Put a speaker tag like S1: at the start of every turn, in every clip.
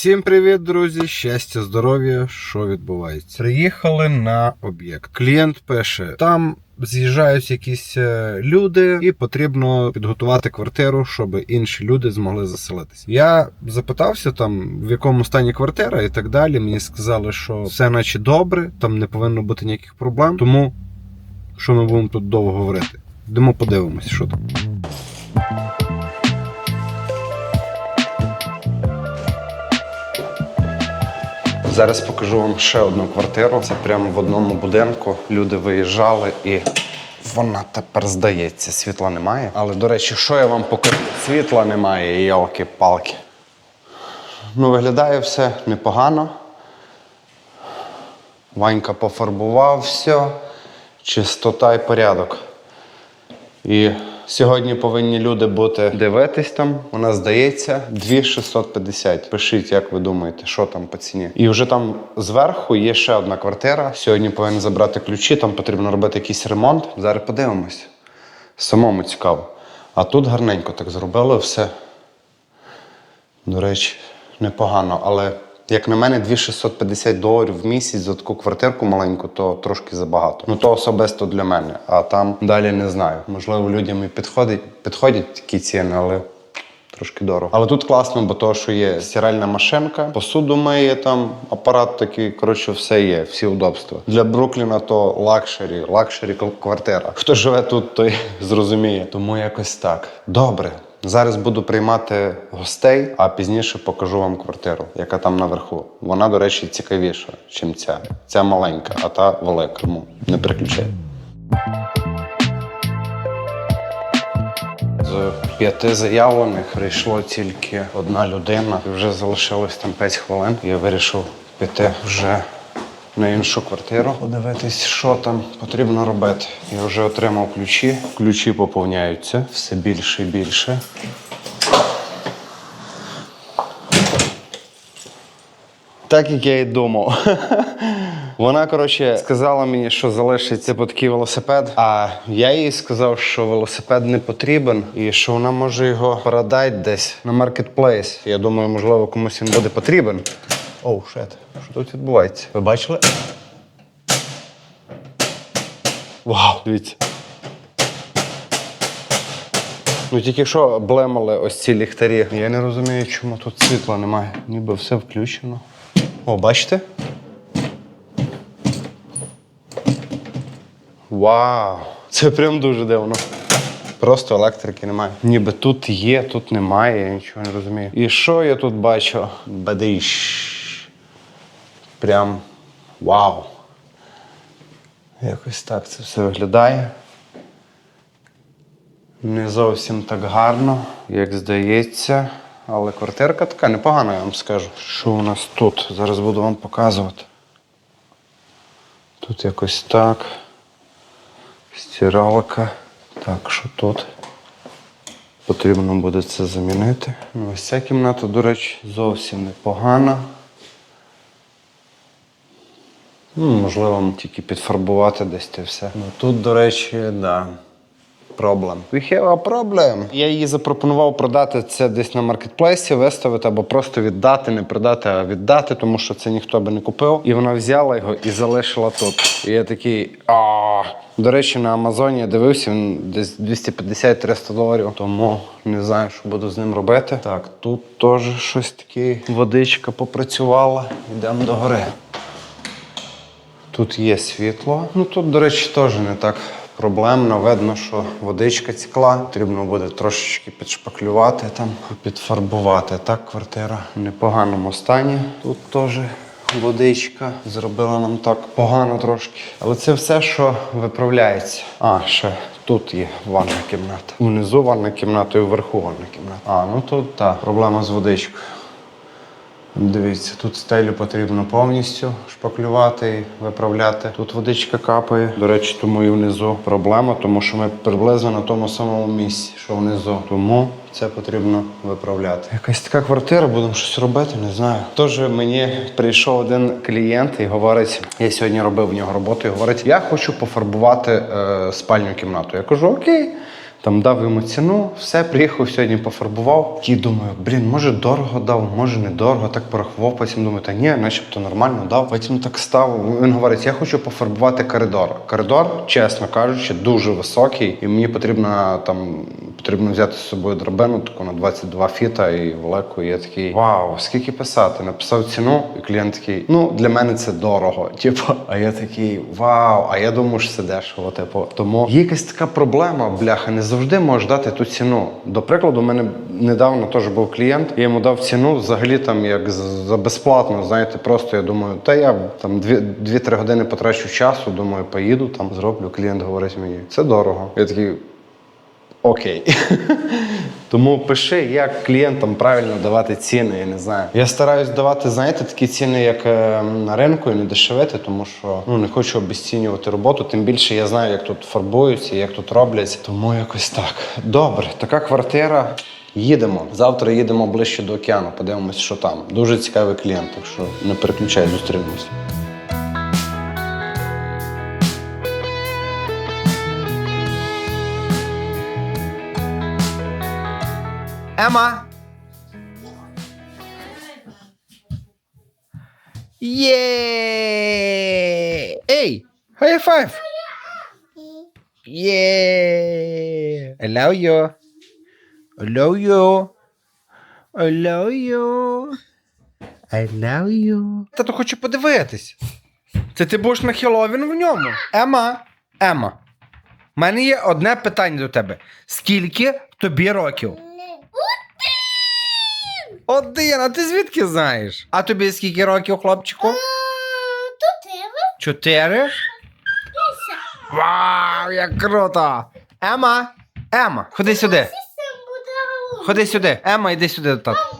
S1: Всім привіт, друзі! Щастя, здоров'я, що відбувається? Приїхали на об'єкт. Клієнт пише: там з'їжджають якісь е, люди, і потрібно підготувати квартиру, щоб інші люди змогли заселитися. Я запитався там, в якому стані квартира і так далі. Мені сказали, що все наче добре, там не повинно бути ніяких проблем. Тому що ми будемо тут довго говорити. Йдемо подивимось, що там. Зараз покажу вам ще одну квартиру. Це прямо в одному будинку. Люди виїжджали і вона тепер здається. Світла немає. Але, до речі, що я вам покажу? Світла немає, йолки-палки. Ну, виглядає все непогано. Ванька пофарбував все, чистота і порядок. І сьогодні повинні люди бути дивитись там. Вона здається 2650. Пишіть, як ви думаєте, що там по ціні. І вже там зверху є ще одна квартира. Сьогодні повинен забрати ключі, там потрібно робити якийсь ремонт. Зараз подивимось. Самому цікаво. А тут гарненько так зробили все. До речі, непогано, але як на мене, 2650 доларів в місяць за таку квартирку маленьку, то трошки забагато. Ну то особисто для мене. А там далі не знаю. Можливо, людям і підходить, підходять такі ціни, але трошки дорого. Але тут класно, бо то, що є стиральна машинка, посуду миє там, апарат такий. Коротше, все є, всі удобства. Для Брукліна то лакшері, лакшері квартира. Хто живе тут, той зрозуміє. Тому якось так. Добре. Зараз буду приймати гостей, а пізніше покажу вам квартиру, яка там наверху. Вона, до речі, цікавіша, ніж ця. Ця маленька, а та велика. Тому не переключай. З п'яти заявлених прийшло тільки одна людина. Вже залишилось там 5 хвилин. Я вирішив піти вже на іншу квартиру. Подивитись, що там потрібно робити. Я вже отримав ключі. Ключі поповняються все більше і більше. Так як я і думав. Вона, коротше, сказала мені, що залишиться такий велосипед. А я їй сказав, що велосипед не потрібен і що вона може його продати десь на маркетплейс. Я думаю, можливо, комусь він буде потрібен. Оу, шет, що тут відбувається? Ви бачили? Вау, дивіться. Ну тільки що блемали ось ці ліхтарі. Я не розумію, чому тут світла немає. Ніби все включено. О, бачите? Вау! Це прям дуже дивно. Просто електрики немає. Ніби тут є, тут немає, я нічого не розумію. І що я тут бачу? Бадиш. Прям вау. Якось так це все виглядає. Не зовсім так гарно, як здається. Але квартирка така непогана, я вам скажу. Що у нас тут? Зараз буду вам показувати. Тут якось так. Стиралка. Так, що тут? Потрібно буде це замінити. Ось ця кімната, до речі, зовсім непогана. Ну, можливо, тільки підфарбувати десь те все. Ну тут, до речі, да. Проблем. We have a problem. Я їй запропонував продати це десь на маркетплейсі, виставити або просто віддати, не продати, а віддати, тому що це ніхто би не купив. І вона взяла його і залишила тут. І я такий. а До речі, на Амазоні я дивився, він десь 250-300 доларів. Тому не знаю, що буду з ним робити. Так, тут теж щось таке. Водичка попрацювала. Йдемо до гори. Тут є світло. Ну тут, до речі, теж не так проблемно. Видно, що водичка текла. Потрібно буде трошечки підшпаклювати там, підфарбувати. Так, квартира в непоганому стані. Тут теж водичка. Зробила нам так погано трошки. Але це все, що виправляється. А, ще тут є ванна кімната. Внизу ванна кімната і вверху ванна кімната. А, ну тут так, проблема з водичкою. Дивіться, тут стелю потрібно повністю шпаклювати і виправляти. Тут водичка капає. До речі, тому і внизу проблема, тому що ми приблизно на тому самому місці, що внизу. Тому це потрібно виправляти. Якась така квартира, будемо щось робити, не знаю. Тож мені прийшов один клієнт і говорить: я сьогодні робив в нього роботу і говорить: я хочу пофарбувати е, спальню кімнату. Я кажу, окей. Там дав йому ціну, все, приїхав сьогодні, пофарбував. І думаю, блін, може дорого дав, може недорого. Так порахував, потім думаю, та ні, начебто нормально дав. Потім так став. Він говорить, я хочу пофарбувати коридор. Коридор, чесно кажучи, дуже високий, і мені потрібно там потрібно взяти з собою драбину таку на 22 фіта і велику. І я такий вау, скільки писати? Написав ціну, і клієнт такий, ну для мене це дорого. Типу, а я такий вау. А я думаю, що це дешево. Типу, тому є якась така проблема, бляха, не завжди можеш дати ту ціну. До прикладу, у мене недавно теж був клієнт, я йому дав ціну взагалі там як за безплатно. Знаєте, просто я думаю, та я там 2-3 години потрачу часу. Думаю, поїду там, зроблю. Клієнт говорить мені, це дорого. Я такий. Окей. Тому пиши, як клієнтам правильно давати ціни, я не знаю. Я стараюсь давати, знаєте, такі ціни, як е, на ринку, і не дешевити, тому що ну, не хочу обесцінювати роботу. Тим більше я знаю, як тут фарбуються, як тут роблять. Тому якось так. Добре, така квартира. Їдемо. Завтра їдемо ближче до океану, подивимось, що там. Дуже цікавий клієнт, так що не переключай, зустрінемось. Ема! Є! Ей! High five! Є! Love you! Love you! I you! I you! Тато хочу подивитись. Це ти будеш на Хеллоуін в ньому? Ема! Ема! У мене є одне питання до тебе. Скільки тобі років? Один, а ти звідки знаєш? А тобі скільки років, хлопчику?
S2: Тебе
S1: Чотири? Вау, як круто! Ема! Ема, ходи сюди. Ходи сюди. Ема, йди сюди до тата.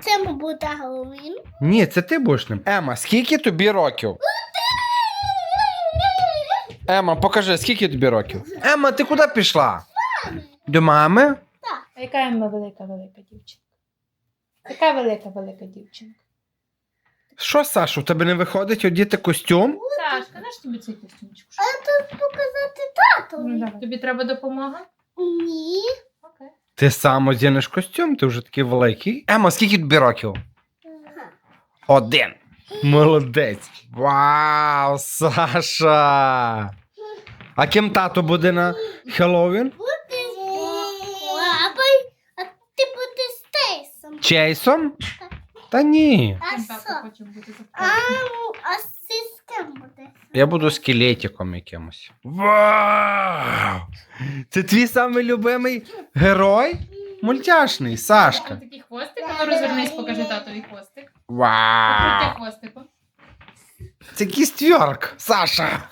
S2: Це буде Геловін.
S1: Ні, це ти будеш ним. Ема, скільки тобі років? Ема, покажи, скільки тобі років? Ема, ти куди пішла? До мами?
S3: А яка Емма велика велика дівчинка? Яка велика велика дівчинка?
S1: Що, Саша, у тебе не виходить одіти костюм?
S3: Сашка, наш тобі цей костюмчик?
S2: А Тут показати
S3: Ну,
S2: татові.
S3: давай. Тобі треба допомога?
S2: Ні.
S3: Окей.
S1: Ти сам одінеш костюм, ти вже такий великий. Ема, скільки тобі років? Один. Молодець. Вау, Саша. А ким тато буде на Хеллоуін?
S2: Буде з лапою, а ти будеш з Тейсом.
S1: Чейсом? Та ні.
S2: А
S3: Ким тато
S2: що?
S3: хоче бути
S2: А,
S3: запитати?
S2: а ти з ким будеш?
S1: Я буду скелетиком якимось. Вау! Це твій самий любимий герой? Мультяшний, Сашка.
S3: Такий хвостик, а ну розвернись, покажи татові хвостик.
S1: Вау!
S3: Хвостиком.
S1: Це якийсь тверк, Саша.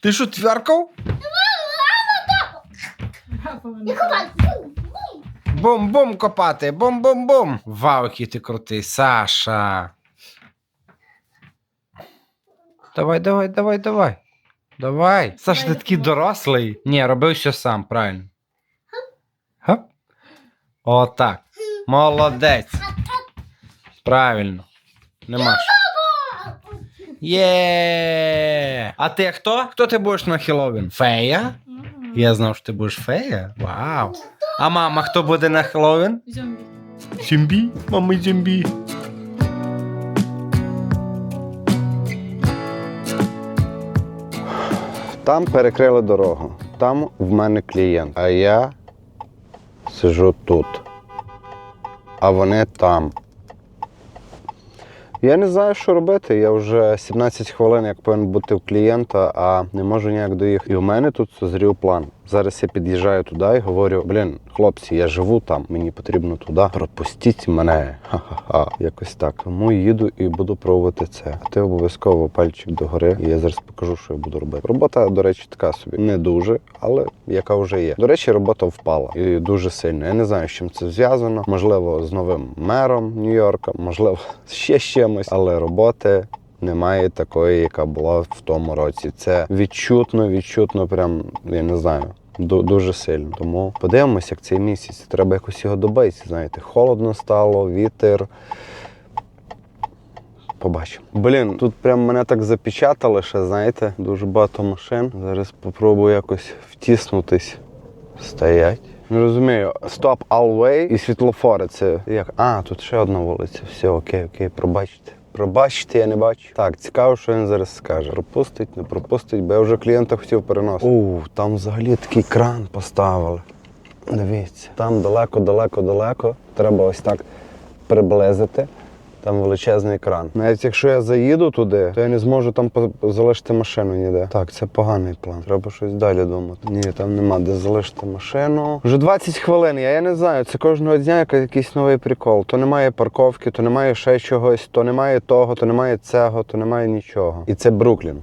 S1: Ти що, тверкав?
S3: Браво.
S2: Бум, бум.
S1: Бум-бум копати, бум-бум-бум. Вау, який ти крутий, Саша. Давай, давай, давай, давай. Давай. Саша, ти такий дорослий. Ні, роби все сам, правильно. Хоп. Отак. Молодець. Правильно. Нема. ж. Є. А ти хто? Хто ти будеш на Хеллоуін? Фея? Я знав, що ти будеш фея. Вау. А мама хто буде на Хеллоуін?
S3: Зомбі.
S1: Зомбі? Мами зомбі. Там перекрили дорогу. Там в мене клієнт. А я сижу тут. А вони там. Я не знаю, що робити. Я вже 17 хвилин, як повинен бути у клієнта, а не можу ніяк доїхати. І у мене тут зрів план. Зараз я під'їжджаю туди і говорю: блін, хлопці, я живу там, мені потрібно туди. Пропустіть мене. Ха-ха-ха. Якось так. Тому їду і буду пробувати це. А ти обов'язково пальчик догори. І я зараз покажу, що я буду робити. Робота, до речі, така собі. Не дуже, але яка вже є. До речі, робота впала і дуже сильно. Я не знаю, з чим це зв'язано. Можливо, з новим мером Нью-Йорка, можливо, ще з чимось, але роботи. Немає такої, яка була в тому році. Це відчутно, відчутно, прям я не знаю. Ду- Дуже сильно. Тому подивимося, як цей місяць. Треба якось його добити. Знаєте, холодно стало, вітер. Побачимо. Блін, тут прям мене так запечатали ще, знаєте, дуже багато машин. Зараз попробую якось втіснутись Стоять. Не розумію. Стоп, all way і світлофори. Це як? А, тут ще одна вулиця. Все, окей, окей, пробачте. Пробачте, я не бачу. Так, цікаво, що він зараз скаже. Пропустить, не пропустить, бо я вже клієнта хотів переносити. У там взагалі такий кран поставили. Дивіться, там далеко, далеко, далеко. Треба ось так приблизити. Там величезний кран. Навіть якщо я заїду туди, то я не зможу там залишити машину ніде. Так, це поганий план. Треба щось далі думати. Ні, там нема де залишити машину. Вже 20 хвилин. Я, я не знаю. Це кожного дня якийсь новий прикол. То немає парковки, то немає ще чогось, то немає того, то немає цього, то немає нічого. І це Бруклін.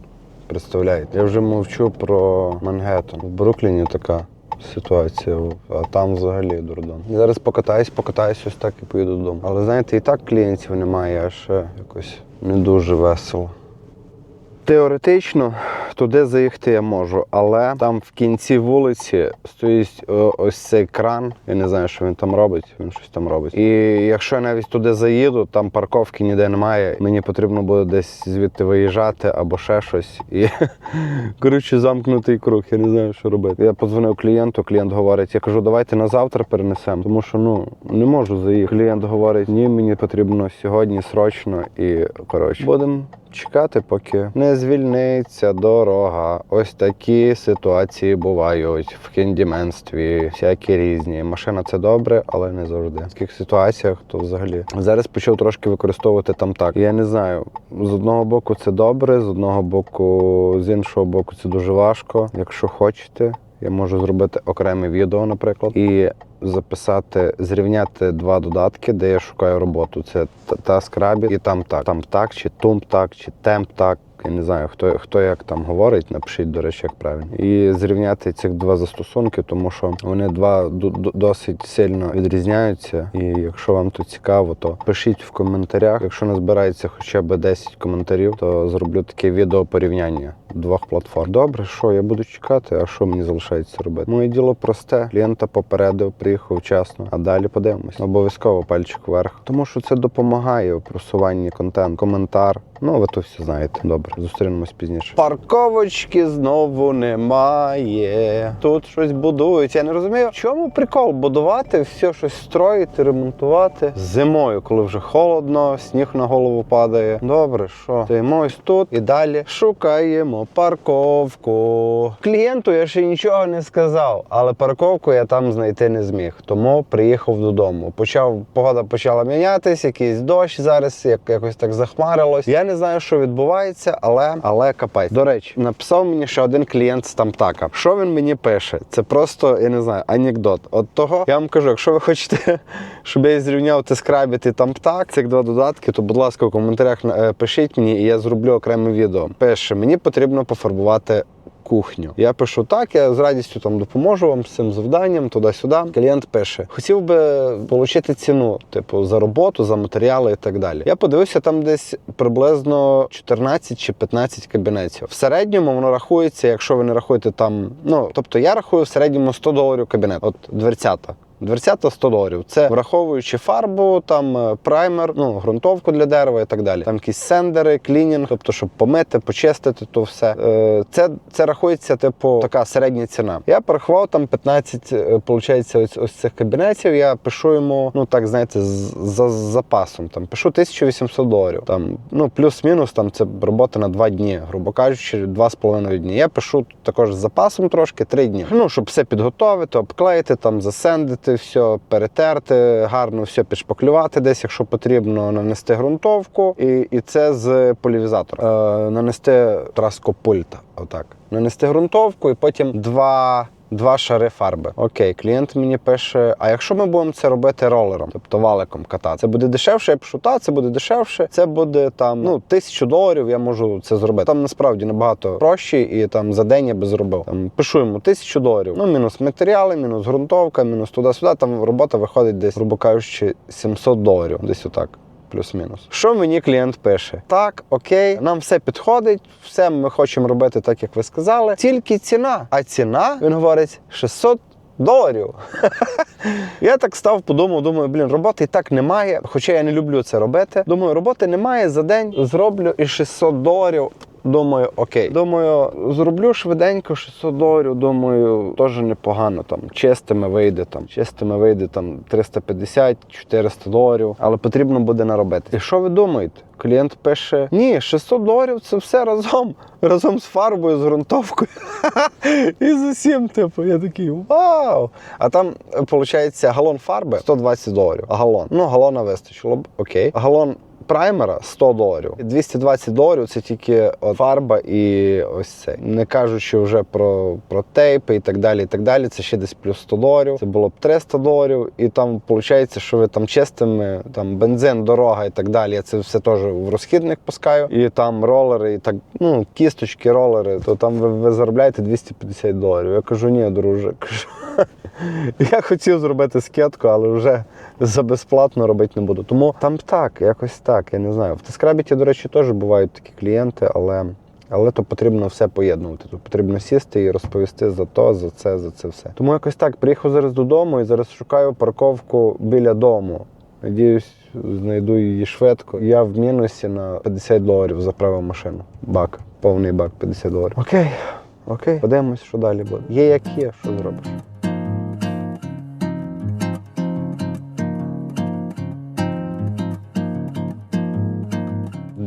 S1: Представляєте? Я вже мовчу про Мангеттен. В Брукліні така ситуація, а там взагалі дурдом. Зараз покатаюсь, покатаюсь ось так і поїду додому. Але знаєте, і так клієнтів немає, а ще якось не дуже весело. Теоретично туди заїхати я можу, але там в кінці вулиці стоїть ось цей кран. Я не знаю, що він там робить. Він щось там робить. І якщо я навіть туди заїду, там парковки ніде немає. Мені потрібно буде десь звідти виїжджати або ще щось. І коротше замкнутий круг. Я не знаю, що робити. Я подзвонив клієнту. Клієнт говорить: я кажу, давайте на завтра перенесемо, тому що ну не можу заїхати. Клієнт говорить, ні, мені потрібно сьогодні срочно. І коротше, будемо чекати, поки не звільниться дорога. Ось такі ситуації бувають в кіндіменстві, всякі різні. Машина це добре, але не завжди. В таких ситуаціях то взагалі зараз почав трошки використовувати там так. Я не знаю. З одного боку це добре, з одного боку, з іншого боку, це дуже важко. Якщо хочете. Я можу зробити окреме відео, наприклад, і записати, зрівняти два додатки, де я шукаю роботу. Це TaskRabbit і там так. Там так, чи Тумп так, чи Темп так. Я не знаю, хто, хто як там говорить, напишіть, до речі, як правильно. І зрівняти цих два застосунки, тому що вони два досить сильно відрізняються. І якщо вам тут цікаво, то пишіть в коментарях. Якщо не збирається хоча б 10 коментарів, то зроблю таке відео порівняння двох платформ. Добре, що я буду чекати, а що мені залишається робити? Моє діло просте. Клієнта попередив, приїхав вчасно, а далі подивимось. Обов'язково пальчик вверх. Тому що це допомагає у просуванні контенту. Коментар. Ну, ви то все знаєте. Добре, зустрінемось пізніше. Парковочки знову немає. Тут щось будують. Я не розумію, в чому прикол будувати, все щось строїти, ремонтувати зимою, коли вже холодно, сніг на голову падає. Добре, що стоїмо тут і далі шукаємо парковку. Клієнту я ще нічого не сказав, але парковку я там знайти не зміг. Тому приїхав додому. Почав погода почала мінятись, якийсь дощ зараз, як якось так захмарилось. Я не знаю, що відбувається, але але капець. До речі, написав мені ще один клієнт з Тамтака. Що він мені пише? Це просто я не знаю, анекдот. От того я вам кажу, якщо ви хочете, щоб я зрівняв Тескрабіт і Тамтак, цих два додатки, то будь ласка, в коментарях е, пишіть мені, і я зроблю окреме відео. Пише, мені потрібно пофарбувати кухню. Я пишу так, я з радістю там допоможу вам з цим завданням, туди-сюди. Клієнт пише: хотів би отримати ціну, типу, за роботу, за матеріали і так далі. Я подивився там десь приблизно 14 чи 15 кабінетів. В середньому воно рахується, якщо ви не рахуєте там. Ну тобто я рахую в середньому 100 доларів кабінет. От дверцята. Дверцята 100 доларів. Це враховуючи фарбу, там е, праймер, ну ґрунтовку для дерева і так далі. Там якісь сендери, клінінг, тобто, щоб помити, почистити, то все. Е, Це, це рахується, типу, така середня ціна. Я порахував там 15, е, получається, ось, ось цих кабінетів. Я пишу йому, ну так знаєте, за запасом. Там пишу 1800 доларів. Там ну плюс-мінус, там це робота на 2 дні, грубо кажучи, 2,5 дні. Я пишу також з запасом трошки 3 дні. Ну щоб все підготовити, обклеїти, там засендити, все перетерти, гарно все підшпаклювати десь, якщо потрібно, нанести ґрунтовку, і, і це з полівізатора. Е, нанести траскопульта. Отак. Нанести ґрунтовку і потім два. Два шари фарби. Окей, клієнт мені пише: а якщо ми будемо це робити ролером, тобто валиком катати, це буде дешевше, я пишу, та це буде дешевше, це буде там ну тисячу доларів. Я можу це зробити. Там насправді набагато проще, і там за день я би зробив. Там пишу йому тисячу доларів. Ну мінус матеріали, мінус ґрунтовка, мінус туди-сюди. Там робота виходить десь, грубо кажучи, 700 доларів. Десь отак. Плюс-мінус. Що мені клієнт пише? Так, окей, нам все підходить, все ми хочемо робити так, як ви сказали. Тільки ціна. А ціна, він говорить, 600 доларів. я так став, подумав, думаю, блін, роботи і так немає. Хоча я не люблю це робити. Думаю, роботи немає за день, зроблю і 600 доларів. Думаю, окей. Думаю, зроблю швиденько 600 доларів. Думаю, теж непогано. Там чистими вийде там, чистими вийде там 350-400 доларів, але потрібно буде наробити. І що ви думаєте? Клієнт пише: ні, 600 доларів це все разом, разом з фарбою, з ґрунтовкою. І з усім, типу, я такий вау! А там, виходить, галон фарби 120 доларів. Галон. Ну, галона вистачило б, окей. Галон праймера 100 доларів. 220 доларів це тільки от фарба і ось це. Не кажучи вже про, про тейпи і так далі. і так далі. Це ще десь плюс 100 доларів. Це було б 300 доларів. І там виходить, що ви там чистими, там бензин, дорога і так далі. Я це все теж в розхідник пускаю. І там ролери, і так, ну, кісточки, ролери, то там ви, ви заробляєте 250 доларів. Я кажу, ні, друже. Кажу, я хотів зробити скетку, але вже за безплатно робити не буду. Тому там так, якось так, я не знаю. В Тескрабіті, до речі, теж бувають такі клієнти, але. Але то потрібно все поєднувати. Тут потрібно сісти і розповісти за то, за це, за це все. Тому якось так. Приїхав зараз додому і зараз шукаю парковку біля дому. Надіюсь, знайду її швидко. Я в мінусі на 50 доларів заправив машину. Бак, повний бак 50 доларів. Окей, окей, подивимось, що далі буде. Є як є, що зробиш.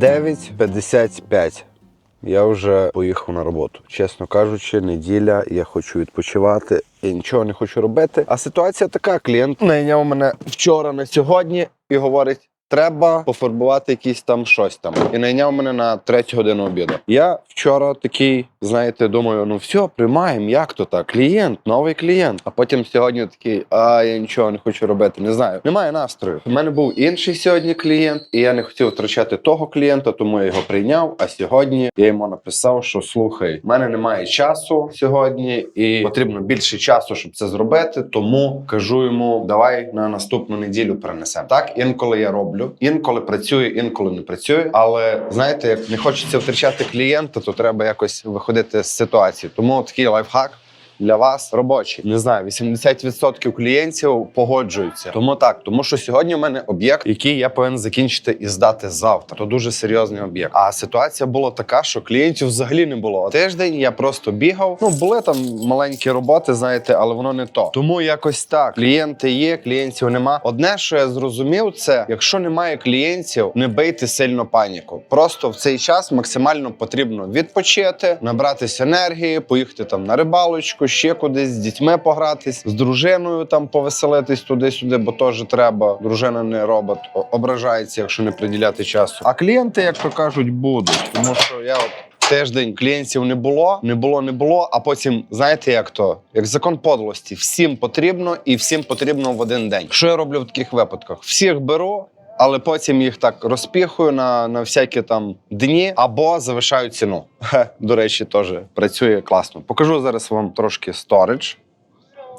S1: Дев'ять п'ятдесят п'ять. Я вже поїхав на роботу. Чесно кажучи, неділя, я хочу відпочивати, я нічого не хочу робити. А ситуація така: клієнт найняв мене вчора на сьогодні і говорить. Треба пофарбувати якісь там щось там. І найняв мене на третю годину обіду. Я вчора такий, знаєте, думаю, ну все, приймаємо, як то так? Клієнт, новий клієнт. А потім сьогодні такий, а я нічого не хочу робити. Не знаю. Немає настрою. У мене був інший сьогодні клієнт, і я не хотів втрачати того клієнта, тому я його прийняв. А сьогодні я йому написав, що слухай, в мене немає часу сьогодні, і потрібно більше часу, щоб це зробити. Тому кажу йому, давай на наступну неділю перенесемо. Так інколи я роблю, інколи працює, інколи не працює. Але знаєте, як не хочеться втрачати клієнта, то треба якось виходити з ситуації. Тому такий лайфхак. Для вас робочий. Не знаю, 80% клієнтів погоджуються. Тому так, тому що сьогодні у мене об'єкт, який я повинен закінчити і здати завтра. То дуже серйозний об'єкт. А ситуація була така, що клієнтів взагалі не було. Тиждень я просто бігав. Ну були там маленькі роботи, знаєте, але воно не то. Тому якось так. Клієнти є, клієнтів нема. Одне, що я зрозумів, це якщо немає клієнтів, не бийте сильно паніку. Просто в цей час максимально потрібно відпочити, набратися енергії, поїхати там на рибалочку, ще кудись з дітьми погратись, з дружиною там повеселитись туди-сюди, бо теж треба. Дружина не робот, ображається, якщо не приділяти часу. А клієнти, як то кажуть, будуть, тому що я от. Тиждень клієнтів не було, не було, не було. А потім, знаєте, як то? Як закон подлості, всім потрібно і всім потрібно в один день. Що я роблю в таких випадках? Всіх беру, але потім їх так розпіхую на, на всякі там дні або завишаю ціну. До речі, теж працює класно. Покажу зараз вам трошки сторідж.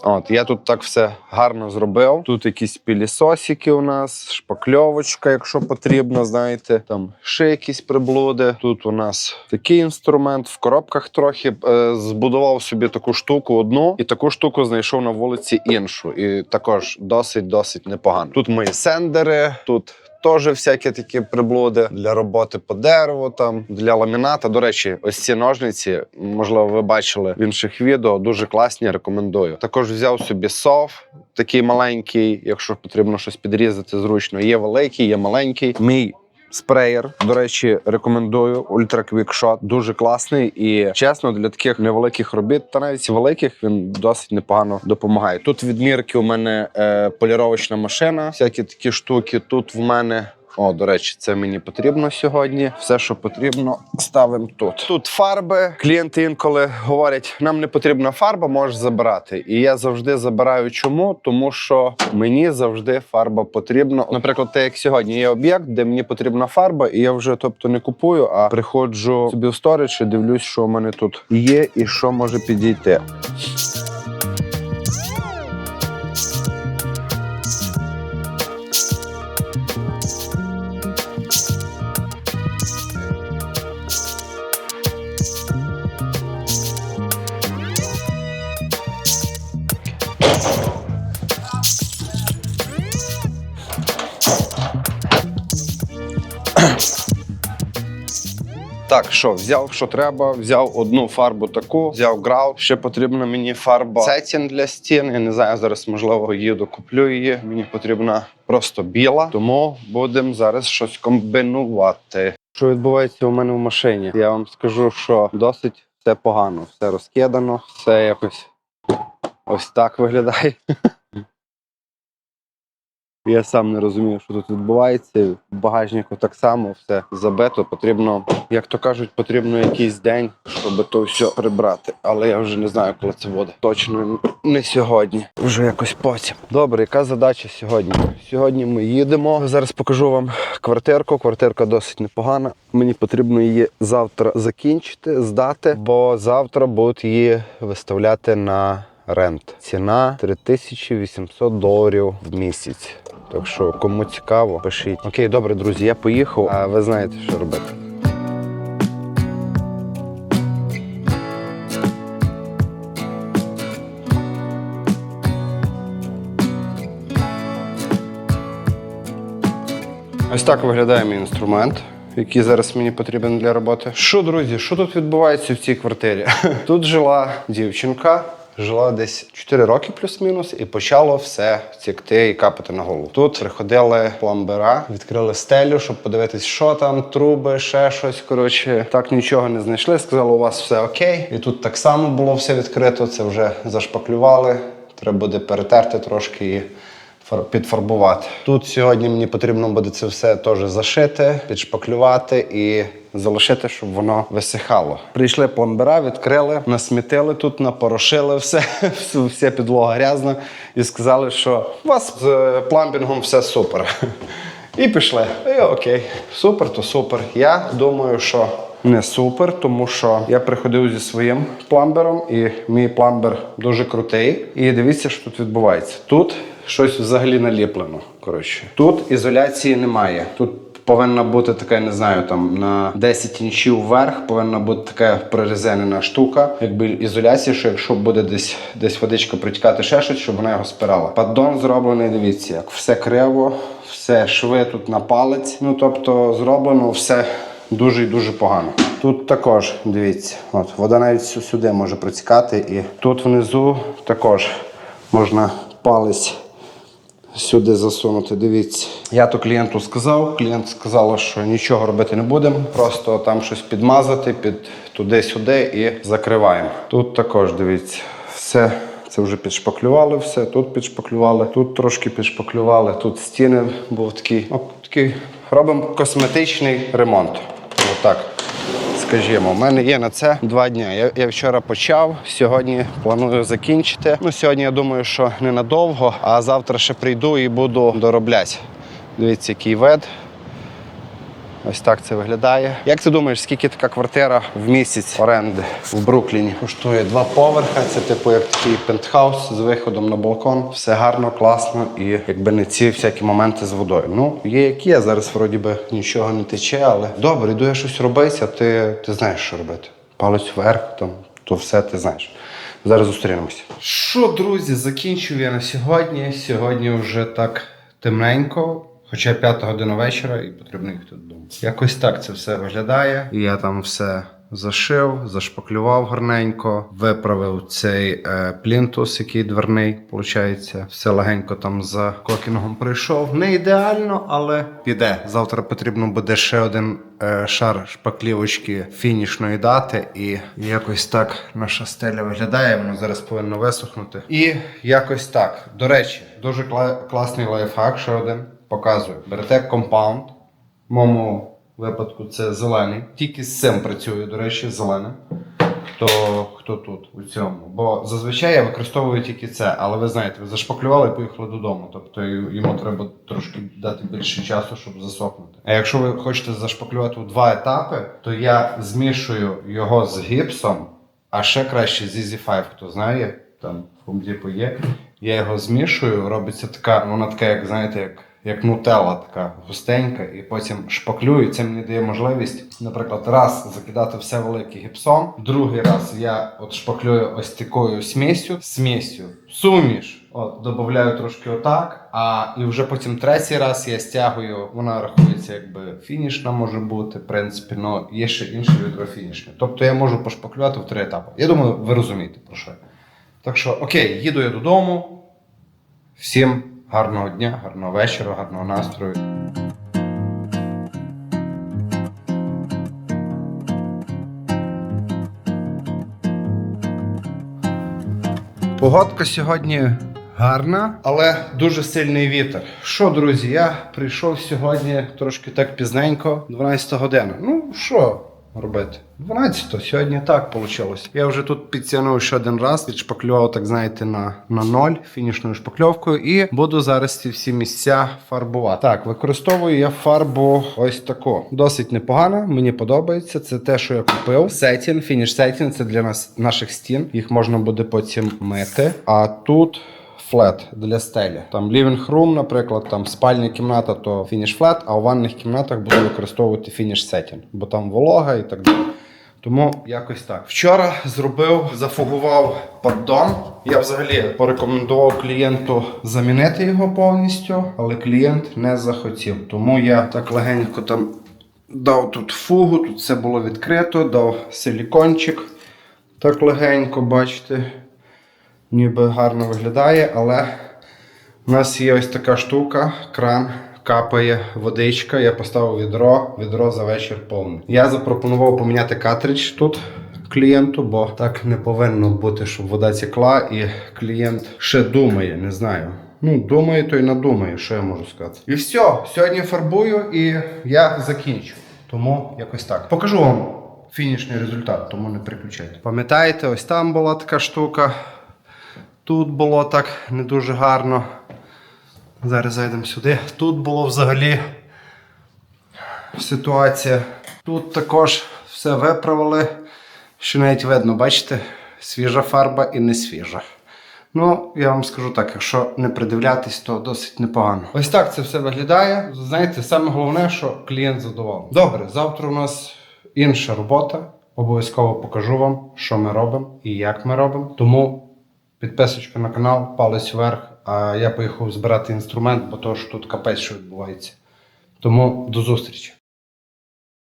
S1: От, я тут так все гарно зробив. Тут якісь пілісосики у нас, шпакльовочка, якщо потрібно, знаєте, там ще якісь приблуди. Тут у нас такий інструмент в коробках трохи е, збудував собі таку штуку одну, і таку штуку знайшов на вулиці іншу. І також досить досить непогано. Тут мої сендери, тут. Теж всякі такі приблуди для роботи по дереву, там для ламіната. До речі, ось ці ножниці, можливо, ви бачили в інших відео. Дуже класні. Рекомендую. Також взяв собі сов, такий маленький, якщо потрібно щось підрізати зручно. Є великий, є маленький. Мій спреєр. До речі, рекомендую Ultra Quick. Дуже класний і чесно, для таких невеликих робіт, та навіть великих він досить непогано допомагає. Тут відмірки у мене е, поліровочна машина, всякі такі штуки. Тут в мене. О, до речі, це мені потрібно сьогодні. Все, що потрібно, ставимо тут. Тут фарби. Клієнти інколи говорять, нам не потрібна фарба, можеш забирати. І я завжди забираю. Чому? Тому що мені завжди фарба потрібна. Наприклад, те, як сьогодні є об'єкт, де мені потрібна фарба, і я вже тобто не купую, а приходжу собі в сторіч і дивлюсь, що у мене тут є і що може підійти. Так, що, взяв, що треба, взяв одну фарбу таку, взяв грал. Ще потрібна мені фарба сетін для стін. Я не знаю, зараз можливо їду, куплю її. Мені потрібна просто біла, тому будемо зараз щось комбінувати. Що відбувається у мене в машині? Я вам скажу, що досить все погано, все розкидано, все якось ось так виглядає. Я сам не розумію, що тут відбувається. В багажнику так само все забито. Потрібно, як то кажуть, потрібно якийсь день, щоб то все прибрати. Але я вже не знаю, коли це буде. Точно не сьогодні. Вже якось потім. Добре, яка задача сьогодні? Сьогодні ми їдемо. Зараз покажу вам квартирку. Квартирка досить непогана. Мені потрібно її завтра закінчити, здати, бо завтра будуть її виставляти на рент. Ціна 3800 доларів в місяць. Так що, кому цікаво, пишіть. Окей, добре, друзі, я поїхав, а ви знаєте, що робити. Ось так виглядає мій інструмент, який зараз мені потрібен для роботи. Що, друзі, що тут відбувається в цій квартирі? Тут жила дівчинка. Жила десь 4 роки плюс-мінус, і почало все цікти і капати на голову. Тут приходили пломбера, відкрили стелю, щоб подивитись, що там, труби, ще щось. Коротше, так нічого не знайшли. Сказали, у вас все окей. І тут так само було все відкрито. Це вже зашпаклювали. Треба буде перетерти трошки і підфарбувати. Тут сьогодні мені потрібно буде це все теж зашити, підшпаклювати і залишити, щоб воно висихало. Prийшли пломбера, відкрили, насмітили тут, напорошили все, вся підлога грязна, і сказали, що у вас з е, пламбінгом все супер. І пішли. І окей, супер, то супер. Я думаю, що не супер, тому що я приходив зі своїм пламбером, і мій пламбер дуже крутий. І дивіться, що тут відбувається. Тут щось взагалі наліплено. Коротше, тут ізоляції немає. Тут повинна бути така, не знаю, там на 10 інчів вверх повинна бути така прорезинена штука, якби ізоляція, що якщо буде десь десь водичка протікати ще щось, щоб вона його спирала. Паддон зроблений, дивіться, як все криво, все шви тут на палець. Ну тобто зроблено все дуже і дуже погано. Тут також дивіться, от вода навіть сюди може протікати, і тут внизу також можна палець сюди засунути. Дивіться. Я то клієнту сказав. Клієнт сказав, що нічого робити не будемо. Просто там щось підмазати під туди-сюди і закриваємо. Тут також дивіться, все. Це вже підшпаклювали все, тут підшпаклювали, тут трошки підшпаклювали, тут стіни був такий. Ну, такий робимо косметичний ремонт. Отак. Скажімо, у мене є на це два дні. Я, я вчора почав, сьогодні планую закінчити. Ну, сьогодні я думаю, що ненадовго, а завтра ще прийду і буду доробляти. Дивіться, який вид. Ось так це виглядає. Як ти думаєш, скільки така квартира в місяць оренди в Брукліні? Коштує два поверха. Це типу як такий пентхаус з виходом на балкон. Все гарно, класно і якби не ці всякі моменти з водою. Ну, є як є. Зараз вроді би нічого не тече, але добре, йду я щось робити, а ти, ти знаєш, що робити. Палець вверх, там, то все ти знаєш. Зараз зустрінемося. Що, друзі, закінчив я на сьогодні. Сьогодні вже так темненько. Хоча п'ята година вечора і потрібно їхати додому. Якось так це все виглядає. Я там все зашив, зашпаклював гарненько, виправив цей е, плінтус, який дверний, виходить. Все легенько там за кокінгом прийшов. Не ідеально, але піде. Завтра потрібно буде ще один е, шар шпаклівочки фінішної дати. І якось так наша стеля виглядає. Воно зараз повинно висохнути. І якось так. До речі, дуже кла- класний лайфхак, ще один. Показую. Берете компаунд. В моєму випадку це зелений. Тільки з цим працюю, до речі, зеленим. Хто, хто тут у цьому? Бо зазвичай я використовую тільки це, але ви знаєте, ви зашпаклювали і поїхали додому. Тобто йому треба трошки дати більше часу, щоб засохнути. А якщо ви хочете зашпаклювати у два етапи, то я змішую його з гіпсом, а ще краще з Easy 5, хто знає, там в Depot є. Я його змішую, робиться така, вона така, як знаєте, як як нутелла, така густенька, і потім шпаклюю. Це мені дає можливість, наприклад, раз закидати все велике гіпсом, другий раз я от шпаклюю ось такою смісю, смісю, суміш. От, додаю трошки отак, а і вже потім третій раз я стягую, вона рахується якби фінішна може бути, в принципі, але є ще інше відро фінішне. Тобто я можу пошпаклювати в три етапи. Я думаю, ви розумієте про що. Так що, окей, їду я додому. Всім гарного дня, гарного вечора, гарного настрою. Погодка сьогодні гарна, але дуже сильний вітер. Що, друзі, я прийшов сьогодні трошки так пізненько, 12 година. Ну, що робити? 12 сьогодні так вийшло. Я вже тут підтягнув ще один раз, відшпаклював, так знаєте, на, на ноль фінішною шпакльовкою, і буду зараз ці всі місця фарбувати. Так, використовую я фарбу ось таку. Досить непогана, мені подобається. Це те, що я купив. Сетін, фініш сетін це для нас наших стін. Їх можна буде потім мити. А тут. Флет для стелі. Там living room, наприклад, там спальня кімната, то фініш флет, а у ванних кімнатах буду використовувати фініш сетін, бо там волога і так далі. Тому якось так. Вчора зробив, зафугував поддон. Я взагалі порекомендував клієнту замінити його повністю, але клієнт не захотів. Тому я так легенько там дав тут фугу, тут все було відкрито, дав силікончик. Так легенько, бачите, ніби гарно виглядає, але у нас є ось така штука, кран, капає водичка. Я поставив відро, відро за вечір повне. Я запропонував поміняти картридж тут клієнту, бо так не повинно бути, щоб вода текла, і клієнт ще думає, не знаю. Ну, думає, то й надумає, що я можу сказати. І все, сьогодні фарбую і я закінчу. Тому якось так. Покажу вам фінішний результат, тому не переключайте. Пам'ятаєте, ось там була така штука. Тут було так не дуже гарно. Зараз зайдемо сюди. Тут було взагалі ситуація. Тут також все виправили. Що навіть видно, бачите, свіжа фарба і не свіжа. Ну, я вам скажу так, якщо не придивлятись, то досить непогано. Ось так це все виглядає. Знаєте, саме головне, що клієнт задоволений. Добре, завтра у нас інша робота. Обов'язково покажу вам, що ми робимо і як ми робимо. Тому підписочка на канал, палець вверх. А я поїхав збирати інструмент, бо то ж тут капець що відбувається. Тому до зустрічі.